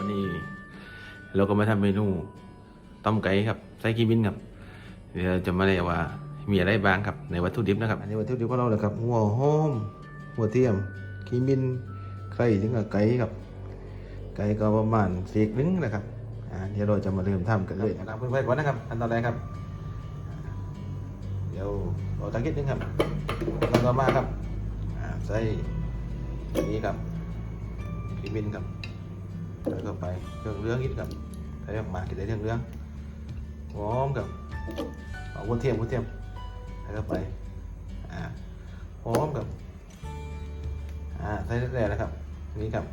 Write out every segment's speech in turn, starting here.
วันนี้เราก็มาทำเมนูต้มไก่ครับไส้กีบินครับเดี๋ยวจะมาเรียกว่า มีอะไรบ้างครับในวัตถุดิบนะครับอันนี้วัตถุดิบของเราเลยครับหัวหอมหัวเทียมกีบินไข่ถึงกับไก่ครับ ไก่ก็ประมาณสีกนึงนะครับอ่าเดี๋ยวเราจะมาเริ่มทำกันเลยนะครับเพื่อนๆก่อนนะครับอันตอนแรกครับ เดี๋ยวเราตะกิดนึงครับแล้วก็มาครับอ่าใส่อันนี้ครับกีบินครับ แล้วก็ไปเครื่องเรื่องอีกครับใส่ออกมากินได้เรื่องเรื่องหอมกับเอาวุ้นเทียมวุ้นเทียมใส่เข้าไปอ่าหอมกับอ่าใส่แร่ๆนะครับนี่ครับ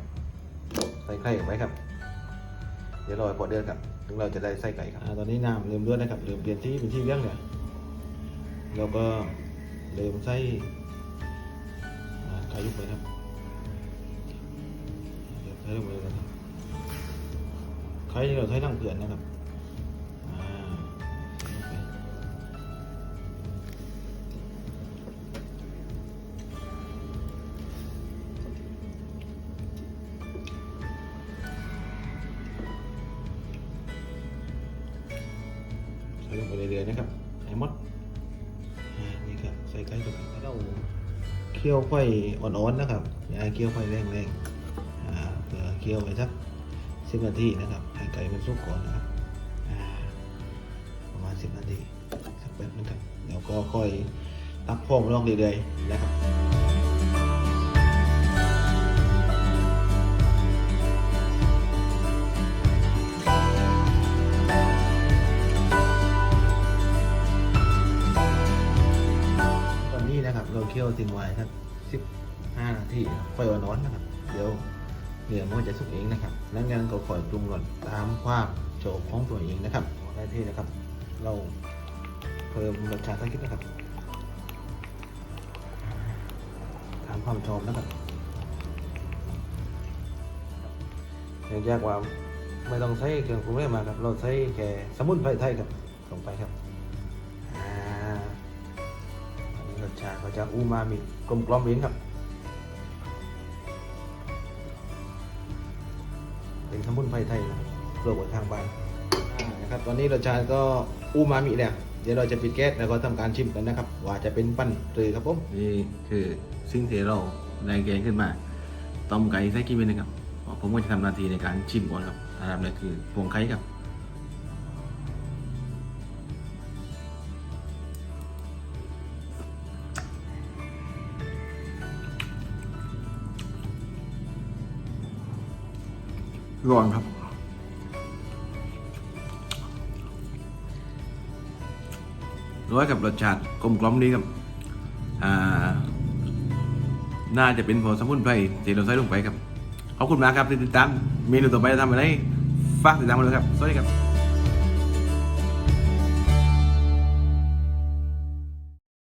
ใส่ไข่ไว้ครับ เดี๋ยวรอให้พอเดือดครับถึงเราจะได้ใส่ไก่ครับอ่าตอนนี้น้ำเริ่มเดือดนะครับเริ่มเปลี่ยนที่เป็นที่เรื่องเนี่ยเราก็เริ่มใส่ไก่ยุบไปครับเดี๋ยวใส่ลงไปเลยนะครับ ใครที่เราใช้ทั้งเผื่อนนะครับใส่ลงไปเรื่อยๆนะครับให้มดนี่ครับใส่ไก่ตัวไปแล้วเราเคี่ยวไฟอ่อนๆนะครับอย่าเคี่ยวไฟแรงๆเพื่อเคี่ยวไปสัก สิบนาทีนะครับให้ไก่มันสุกก่อนนะครับประมาณสิบนาทีสักแป๊บนึงครับเดี๋ยวก็ค่อยตักพองลองเรื่อยๆนะครับตอนนี้นะครับเราเคี่ยวทิ้งไว้ครับสิบห้านาทีไฟอ่อนนะครับ เดี๋ยว เนื้อมันจะสุกเองนะครับแล้วงั้นก็คอยปรุงก่อนตามความโฉบของตัวเองนะครับได้ที่นะครับ เราเพิ่มรสชาติให้คิดนะครับตามความชอบนะครับเนื่องจากว่าไม่ต้องใช้เครื่องปรุงอะไรมาครับ เราใช้แค่สมุนไพรไทยครับลงไปครับรสชาติก็จะอูมามิกลมกล่อมเองครับ เป็นสมุนไพรไทยนะครับปลูกไว้ข้างบ้านนะครับตอนนี้รสชาติก็อูมามิแล้วเดี๋ยวเราจะปิดแก๊สแล้วก็ทำการชิมกันนะครับ ว่าจะเป็นปั้นหรือครับผมนี่คือสิ่งที่เราได้แกงขึ้นมาต้มไก่ใส่กิมเปนะครับผมก็จะทำหนาทีในการชิมก่อนครับอันดับแรกคือพวงไข่ครับ ร้อนครับ ร้อยกับรสชาติกลมกล่อมดีครับ อ่า น่าจะเป็นผลสมุนไพรที่เราใส่ลงไปครับ ขอบคุณมากครับที่ติดตาม เมนูต่อไปจะทำอะไร ฝากติดตามกันเลยครับ สวัสดีครับ